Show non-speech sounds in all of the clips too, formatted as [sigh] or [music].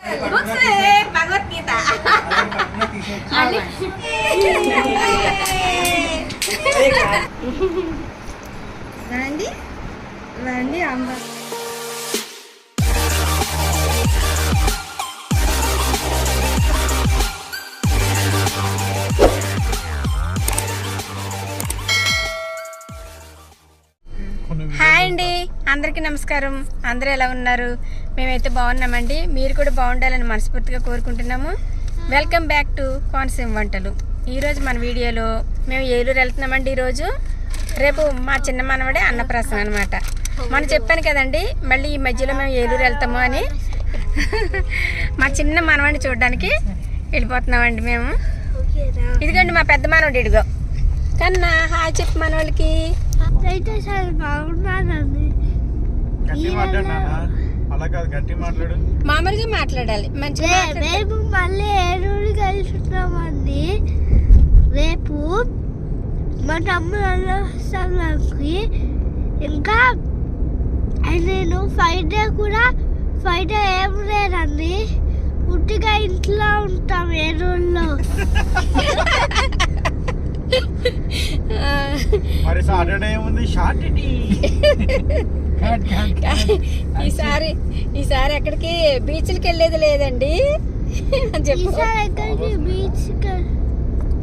Books Bhagavad Gita రండి రండి అమ్మ హాయ్ అందరికీ నమస్కారం. అందరూ ఎలా ఉన్నారు? మేమైతే బాగున్నామండి. మీరు కూడా బాగుండాలని మనస్ఫూర్తిగా కోరుకుంటున్నాము. వెల్కమ్ బ్యాక్ టు కోనసీమ వంటలు. ఈరోజు మన వీడియోలో మేము ఏలూరు వెళ్తున్నామండి ఈరోజు. రేపు మా చిన్న మనవడే అన్నప్రాసం అనమాట మనం చెప్పాను కదండి మళ్ళీ ఈ మధ్యలో మేము ఏలూరు వెళ్తాము అని. మా చిన్న మనవాడిని చూడడానికి వెళ్ళిపోతున్నామండి మేము. ఇదిగోండి మా పెద్ద మనవడు ఇడిగో కన్నా హాయ్ చెప్పు మనవాళ్ళకి. బాగున్నానండి. గట్టి మాట్లాడు నాన్న. అలా కాదు గట్టి మాట్లాడు. మామూలుగా మాట్లాడాలి. మంచిగా రేపు మళ్ళీ ఏలూరు కలుస్తున్నామండి రేపు మా తమ్ముడు వస్తానికి ఇంకా నేను ఫ్రైడే కూడా ఫ్రైడే ఏం లేదండి. పుట్టిగా ఇంట్లో ఉంటాం ఏలూరులో. ఆ, [laughs] మరి సాటర్డే ఏముంది? షార్ట్ [laughs] ఈసారి ఈసారి ఎక్కడికి? బీచ్లకి వెళ్ళేది లేదండి. అని చెప్పు. ఈసారి ఎక్కడికి? బీచ్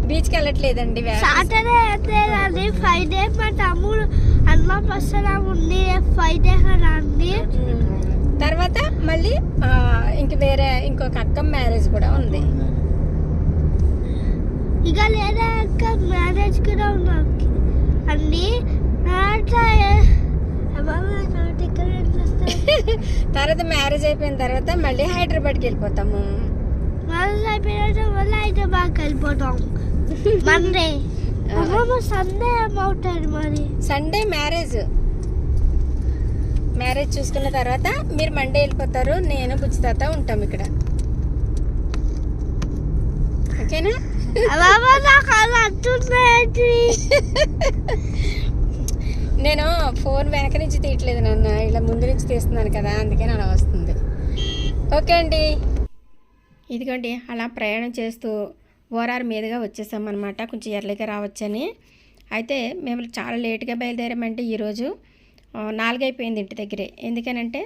బీచ్కి. వెళ్ళట్లేదండి సాటర్డే లేదండి ఫ్రైడే మా తమ్ముడు అన్న పసరా ఉంది. ఫ్రైడే కదా అండి. తర్వాత మళ్ళీ ఇంక వేరే ఇంకొక అక్క మ్యారేజ్ కూడా ఉంది. ఇక లేదా అక్క మ్యారేజ్ కూడా ఉన్నాం అండి నాట ఇక్కడ తర్వాత మ్యారేజ్ అయిపోయిన తర్వాత మళ్ళీ హైదరాబాద్కి వెళ్ళిపోతాము. మ్యారేజ్ అయిపోయిన వల్ల హైదరాబాద్ వెళ్ళిపోతాం. మండే సండే ఏమవుతుంది మరి? సండే మ్యారేజ్ మ్యారేజ్ చూసుకున్న తర్వాత మీరు మండే వెళ్ళిపోతారు నేను బుచ్చితాత ఉంటాం ఇక్కడ. ఓకేనా బాబా నాకు అలా నేను ఫోన్ వెనక నుంచి తీయట్లేదు నాన్న. ఇలా ముందు నుంచి తీస్తున్నాను కదా అందుకే అలా వస్తుంది. ఓకే అండి. ఇదిగోండి అలా ప్రయాణం చేస్తూ ఓరార్ మీదుగా వచ్చేసామన్నమాట. కొంచెం ఎర్లీగా రావచ్చని. అయితే మేము చాలా లేట్గా బయలుదేరామంటే ఈరోజు నాలుగైపోయింది ఇంటి దగ్గరే. ఎందుకనంటే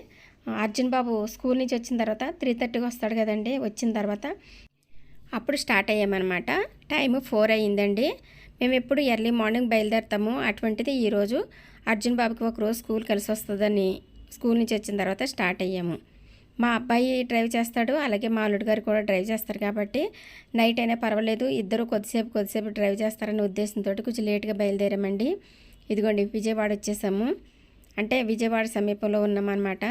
అర్జున్ బాబు స్కూల్ నుంచి వచ్చిన తర్వాత త్రీ థర్టీకి వస్తాడు కదండి. వచ్చిన తర్వాత అప్పుడు స్టార్ట్ అయ్యామన్నమాట. టైం ఫోర్ అయ్యిందండి. మేము ఎప్పుడు ఎర్లీ మార్నింగ్ బయలుదేరుతాము. అటువంటిది ఈరోజు అర్జున్ బాబుకి ఒక రోజు స్కూల్ కలిసి వస్తుందని స్కూల్ నుంచి వచ్చిన తర్వాత స్టార్ట్ అయ్యాము. మా అబ్బాయి డ్రైవ్ చేస్తాడు. అలాగే మా అల్లుడు గారు కూడా డ్రైవ్ చేస్తారు కాబట్టి నైట్ అయినా పర్వాలేదు. ఇద్దరు కొద్దిసేపు కొద్దిసేపు డ్రైవ్ చేస్తారనే ఉద్దేశంతో కొంచెం లేట్గా బయలుదేరామండి. ఇదిగోండి విజయవాడ వచ్చేసాము. అంటే విజయవాడ సమీపంలో ఉన్నామన్నమాట.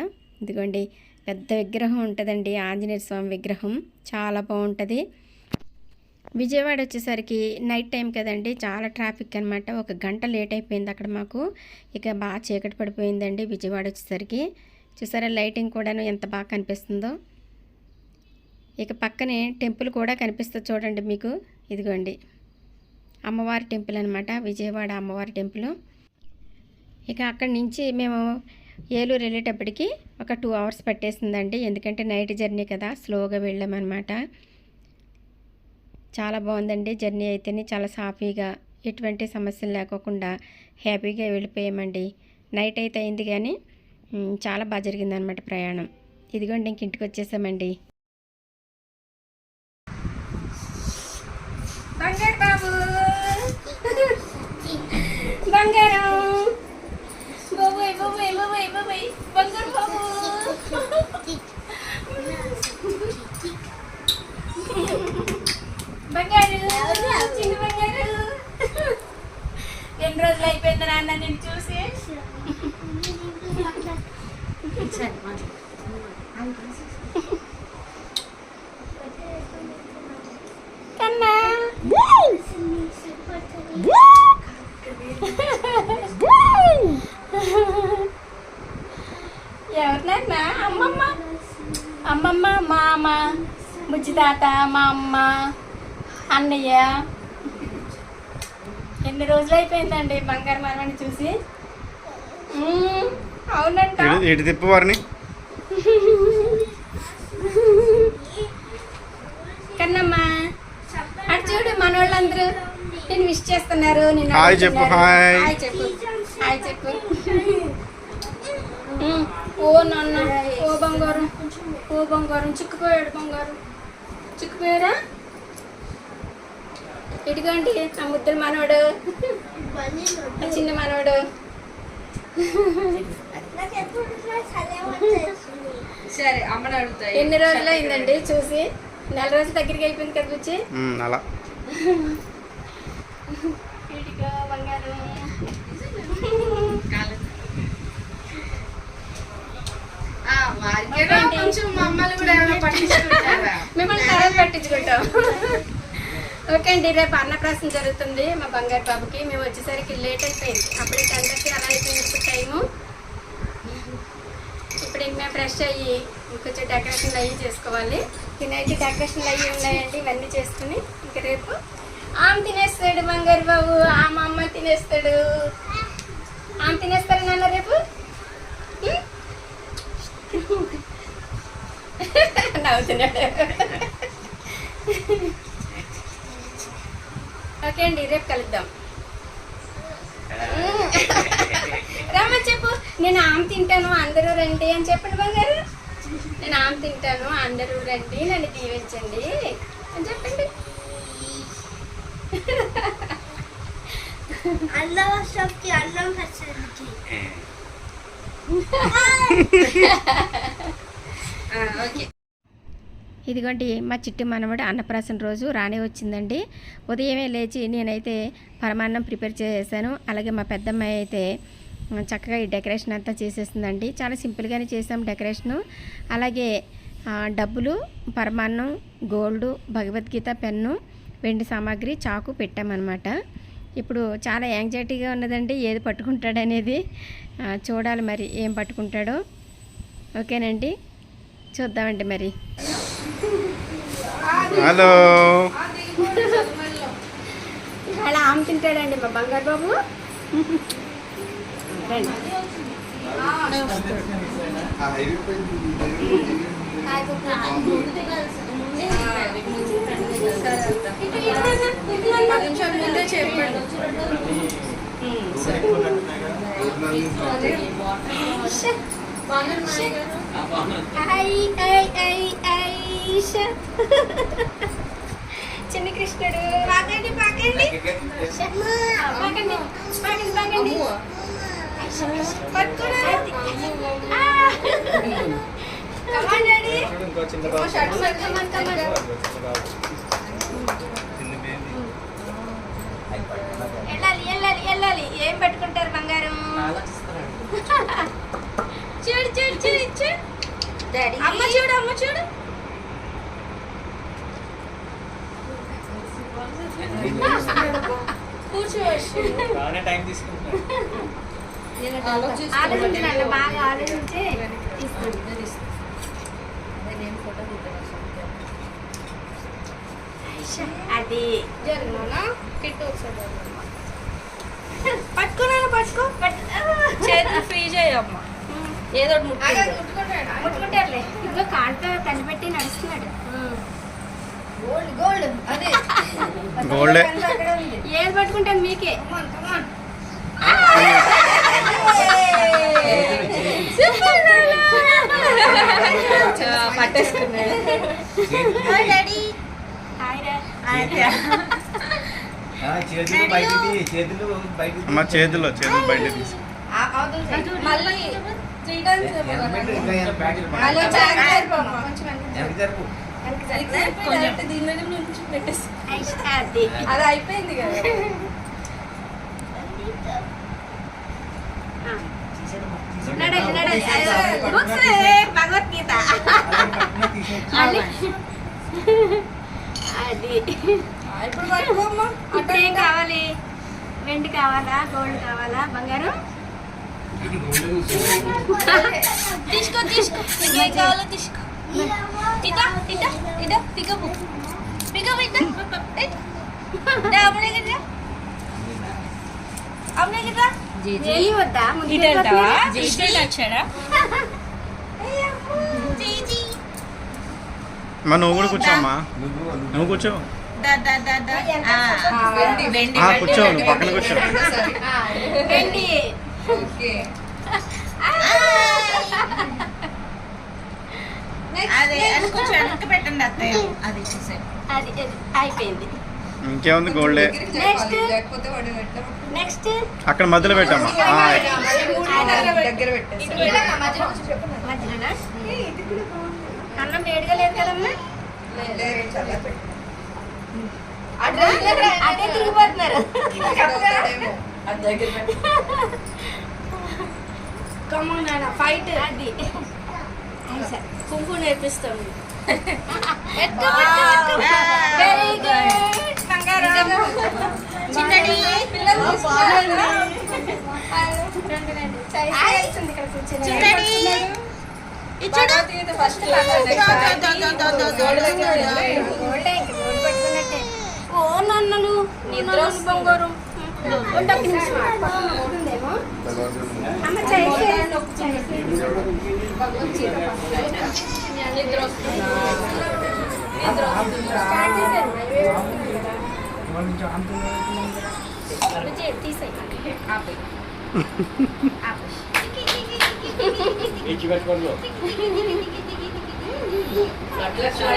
ఇదిగోండి పెద్ద విగ్రహం ఉంటుందండి. ఆంజనేయ స్వామి విగ్రహం. చాలా బాగుంటుంది. విజయవాడ వచ్చేసరికి నైట్ టైం కదండి. చాలా ట్రాఫిక్ అనమాట ఒక గంట లేట్ అయిపోయింది అక్కడ మాకు. ఇక బాగా చీకటి పడిపోయిందండి విజయవాడ వచ్చేసరికి. చూసారా లైటింగ్ కూడాను ఎంత బాగా కనిపిస్తుందో. ఇక పక్కనే టెంపుల్ కూడా కనిపిస్తుంది చూడండి మీకు. ఇదిగోండి. అమ్మవారి టెంపుల్ అనమాట విజయవాడ అమ్మవారి టెంపుల్ ఇక అక్కడి నుంచి మేము ఏలూరు వెళ్ళేటప్పటికి ఒక టూ అవర్స్ పట్టేసిందండి. ఎందుకంటే నైట్ జర్నీ కదా స్లోగా వెళ్ళామన్నమాట. చాలా బాగుందండి. జర్నీ అయితేనే చాలా సాఫీగా ఎటువంటి సమస్యలు లేకోకుండా హ్యాపీగా వెళ్ళిపోయామండి. నైట్ అయితే అయింది కానీ చాలా బాగా జరిగిందనమాట ప్రయాణం. ఇదిగోండి ఇంక ఇంటికి వచ్చేసామండి. బాబు. బంగారం. బాబోయ్ బాబోయ్ బాబోయ్ బాబోయ్ బంగారు బాబు. అమ్మమ్మ మామ బుజ్జితాత మా అమ్మ అన్నయ్య. ఎన్ని రోజులు అయిపోయిందండి బంగారు మరమని చూసి? అవునంట. ఎటు వారిని. కన్నమ్మా అటు చూడు మన వాళ్ళందరూ నేను మిస్ చేస్తున్నారు నేను చెప్పు హాయ్ చెప్పు హాయ్ చెప్పు. ఓ నాన్న ఓ బంగారం ఓ బంగారం చిక్కుపోయాడు బంగారం. చిక్కుపోయారా? ఇదిగోండి ఆ ముద్దల మనవడు. ఆ చిన్న మనవడు. సరే అమ్మని అడుగుతాయి. ఎన్ని రోజులు అయిందండి చూసి? నెల రోజుల దగ్గరికి అయిపోయింది కదా వచ్చి ఉమ్, అలా. ఇదిగో బంగారం వారికేనా కొంచెం కూడా మిమ్మల్ని తర్వాత పట్టించుకుంటాం. ఓకే అండి రేపు అన్నప్రాసం జరుగుతుంది మా బంగారు బాబుకి. మేము వచ్చేసరికి లేట్ అయిపోయింది. అప్పుడే టెన్ అలా అయిపోయింది ఇప్పుడు టైము ఇప్పుడు ఇంక మేము ఫ్రెష్ అయ్యి ఇంకొంచెం డెకరేషన్లు అయ్యి చేసుకోవాలి. తినైతే డెకరేషన్లు అయ్యి ఉన్నాయండి ఇవన్నీ చేసుకుని ఇంక రేపు ఆమె తినేస్తాడు బంగారు బాబు ఆ మా అమ్మ తినేస్తాడు. ఆమె తినేస్తాడు నాన్న రేపు? నవ్వుతున్నాడు ఓకే అండి రేపు కలుద్దాం. [laughs] రమ్మని చెప్పు. నేను ఆమె తింటాను అందరూ రండి అని చెప్పండి బంగారు. నేను ఆమె తింటాను అందరూ రండి నన్ను దీవించండి అని చెప్పండి. అన్నం వస్తుంది అన్నం వస్తుంది ఓకే. ఇదిగోండి మా చిట్టి మనవడు అన్నప్రాసన రోజు రానే వచ్చిందండి. ఉదయమే లేచి నేనైతే పరమాన్నం ప్రిపేర్ చేసేసాను. అలాగే మా పెద్దమ్మాయి అయితే చక్కగా ఈ డెకరేషన్ అంతా చేసేసిందండి. చాలా సింపుల్గానే చేసాం డెకరేషను. అలాగే డబ్బులు పరమాన్నం గోల్డ్ భగవద్గీత పెన్ను వెండి సామాగ్రి చాకు పెట్టామన్నమాట. ఇప్పుడు చాలా యాంగ్జైటీగా ఉన్నదండి ఏది పట్టుకుంటాడనేది చూడాలి మరి ఏం పట్టుకుంటాడో. ఓకేనండి? చూద్దామండి మరి. హలో. ఇవాళ ఆమె తింటాడండి మా బంగారు బాబు. ముందే చెప్పండి ఐ ఐ ఐ ఐష చిన్న కృష్ణుడు. పాకండి పాకండి పాకండి పాకండి పాకండి daddy come on come on వెళ్ళాలి వెళ్ళాలి వెళ్ళాలి ఏం పెట్టుకుంటారు బంగారం చూడు చూడు చూడు చూడు అమ్మ చూడు అమ్మ చూడు ఆలోచించాలి బాగా ఆలోచించి తీసుకోండి. అది పట్టుకున్నాను పట్టుకో. చేతులు ఫ్రీ చేయమ్మా. ఏదో ఒకటి ముట్టుకుంటా. ముట్టుకుంటారులే. ఇదిగో కాళ్ళతో కనిపెట్టి నడుస్తున్నాడు. Gold gold. అదే. గోల్డే. ఏది పట్టుకుంటాను మీకే? పట్టేసుకున్నాడు హాయ్ రా చేతులు చేతులు బయటికి అమ్మ చేతిలో చేతులు బయట తీసి మళ్ళీ త్రీ టైమ్స్ కొంచెం దీని మీద పెట్టేసి. అది అయిపోయింది కదా. బుక్స్ భగవద్గీత. అది ఇప్పుడు ఏం కావాలి వెండి కావాలా గోల్డ్ కావాలా బంగారం ఇది. తీసుకో తీసుకో ఏం కావాలో తీసుకో ఇదా ఇదా ఇదా పికపు పికప్ కదా అమ్మనే కదా నువ్వు కూడా కూర్చో. అమ్మా నువ్వు కూర్చో పక్కన కూర్చో. వెండి అదే అది కొంచెం వెనక్కి పెట్టండి అత్తయ్య. అది అది. అయిపోయింది. ఇంకేముంది గోల్డే? నెక్స్ట్. నెక్స్ట్. అక్కడ మధ్యలో పెట్టమ్మా. అన్నం వేడిగా లేదు కదమ్మా? అదే తిరిగిపోతున్నారు. ఫైట్ అది. కుంకు నేర్పిస్తాం వెరీ గుడ్ ఓ నన్నలు నిద్ర బంగారం. అమ్మ చేసి నిద్ర వస్తుంది స్టార్ట్ చేశారు తీసేయి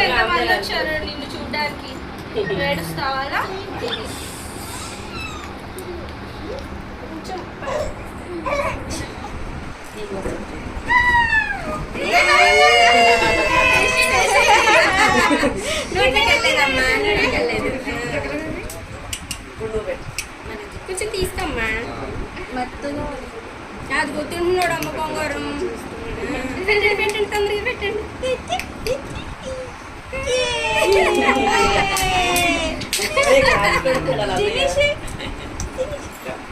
ఎంతమంది వచ్చారు నిన్ను చూడడానికి ఏడుస్తావాలా నూనెకెళ్ళలేదమ్మా నూనెకెళ్ళలేదు కొంచెం తీసుకోమ్మా. అది గుర్తుంటున్నాడు అమ్మ బంగారం. పెట్టండి పెట్టండి. తొందరగా పెట్టండి.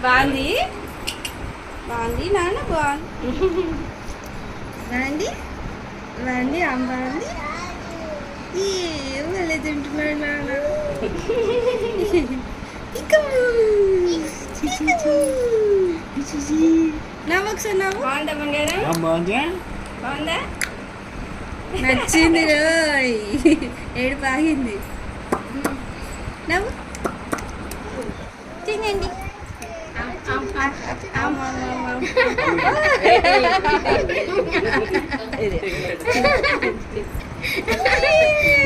బాగుంది? బాగుంది నాన్న బాగుంది. బాగుంది? బాగుంది అమ్మ బాగుంది? ఏం వెళ్ళే తింటున్నాడు నాన్న. నవ్వు బాగుందా బంగారం? బాగుందా. నచ్చింది రోయ్. ఏడు బాగింది నవ్వు. తినండి.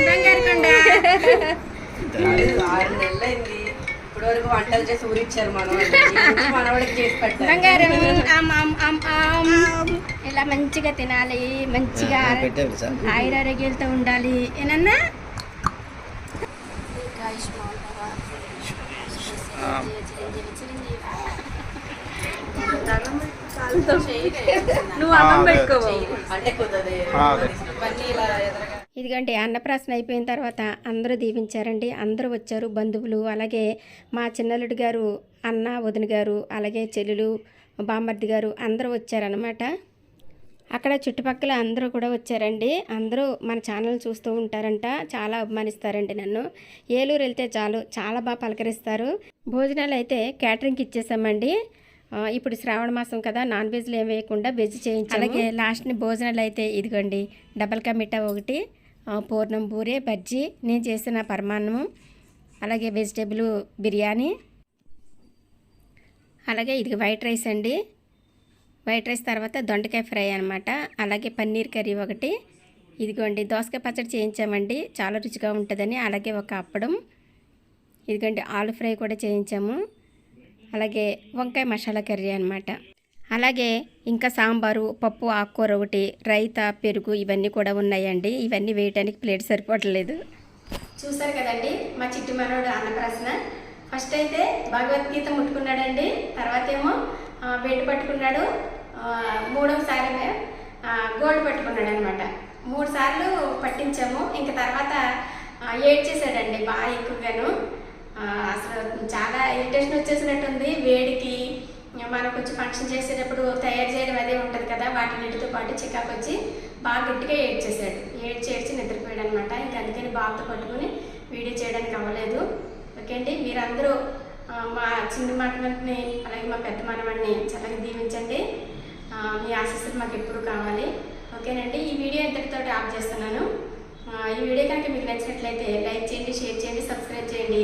బంగారు కొండ. ఆరు నెలలైంది. ఇప్పటి వరకు వంటలు చేసి ఊరిచ్చారు మనం మనవాడికి చేసి బంగారం. ఇలా మంచిగా తినాలి మంచిగా ఆయురారోగ్యాలతో ఉండాలి. ఏనన్నా? నువ్వు అన్నం పెట్టుకోవు? అంటే కుదరదు ఇదిగోండి అన్నప్రాసన అయిపోయిన తర్వాత అందరూ దీవించారండి. అందరూ వచ్చారు బంధువులు అలాగే మా చిన్నల్లుడి గారు అన్న వదిన గారు అలాగే చెల్లెలు బామ్మర్ది గారు అందరూ వచ్చారనమాట అక్కడ చుట్టుపక్కల అందరూ కూడా వచ్చారండి. అందరూ మన ఛానల్ చూస్తూ ఉంటారంట. చాలా అభిమానిస్తారండి నన్ను. ఏలూరు వెళ్తే చాలు చాలా బాగా పలకరిస్తారు. భోజనాలు అయితే క్యాటరింగ్కి ఇచ్చేసామండి. ఇప్పుడు శ్రావణ మాసం కదా నాన్ వెజ్లు ఏం వేయకుండా వెజ్ చేయించాలి అలాగే లాస్ట్ని భోజనాలు అయితే ఇదిగోండి డబల్ కా మిఠా ఒకటి. పూర్ణం పూరే బజ్జీ నేను చేసిన పరమాన్నము అలాగే వెజిటేబుల్ బిర్యానీ. అలాగే ఇది వైట్ రైస్ అండి. వైట్ రైస్ తర్వాత దొండకాయ ఫ్రై అనమాట అలాగే పన్నీర్ కర్రీ ఒకటి. ఇదిగోండి దోసకాయ పచ్చడి చేయించామండి. చాలా రుచిగా ఉంటుందని అలాగే ఒక అప్పడం. ఇదిగోండి ఆలు ఫ్రై కూడా చేయించాము. అలాగే వంకాయ మసాలా కర్రీ అనమాట అలాగే ఇంకా సాంబారు పప్పు ఆకుకూర ఒకటి రైత పెరుగు ఇవన్నీ కూడా ఉన్నాయండి. ఇవన్నీ వేయటానికి ప్లేట్ సరిపోవట్లేదు. చూసారు కదండి మా చిట్టి మనోడు అన్నప్రాసన. ఫస్ట్ అయితే భగవద్గీత ముట్టుకున్నాడండి. తర్వాత ఏమో ఆ, పట్టుకున్నాడు. మూడవసారి గోల్డ్ పట్టుకున్నాడు అనమాట మూడు సార్లు పట్టించాము. ఇంకా తర్వాత ఏడ్చేసాడండి బాగా ఎక్కువగాను. అసలు చాలా ఇరిటేషన్ వచ్చేసినట్టుంది. వేడికి మనం కొంచెం ఫంక్షన్ చేసేటప్పుడు తయారు చేయడం అదే ఉంటుంది కదా వాటిన్నిటితో పాటు చికాకు వచ్చి బాగా గట్టిగా ఏడ్చేసాడు ఏడ్చి ఏడ్చి నిద్రపోయాడు అనమాట ఇంకా అందుకని బాబుతో పట్టుకుని వీడియో చేయడానికి అవ్వలేదు. ఓకే అండి? మీరందరూ మా చిన్న మనవడిని అలాగే మా పెద్ద మనవాడిని చల్లగా దీవించండి. మీ ఆశీస్సులు మాకు ఎప్పుడు కావాలి. ఓకేనండి? ఈ వీడియో ఇంతటితో ఆఫ్ చేస్తున్నాను. ఈ వీడియో కనుక మీకు నచ్చినట్లయితే లైక్ చేయండి షేర్ చేయండి సబ్స్క్రైబ్ చేయండి.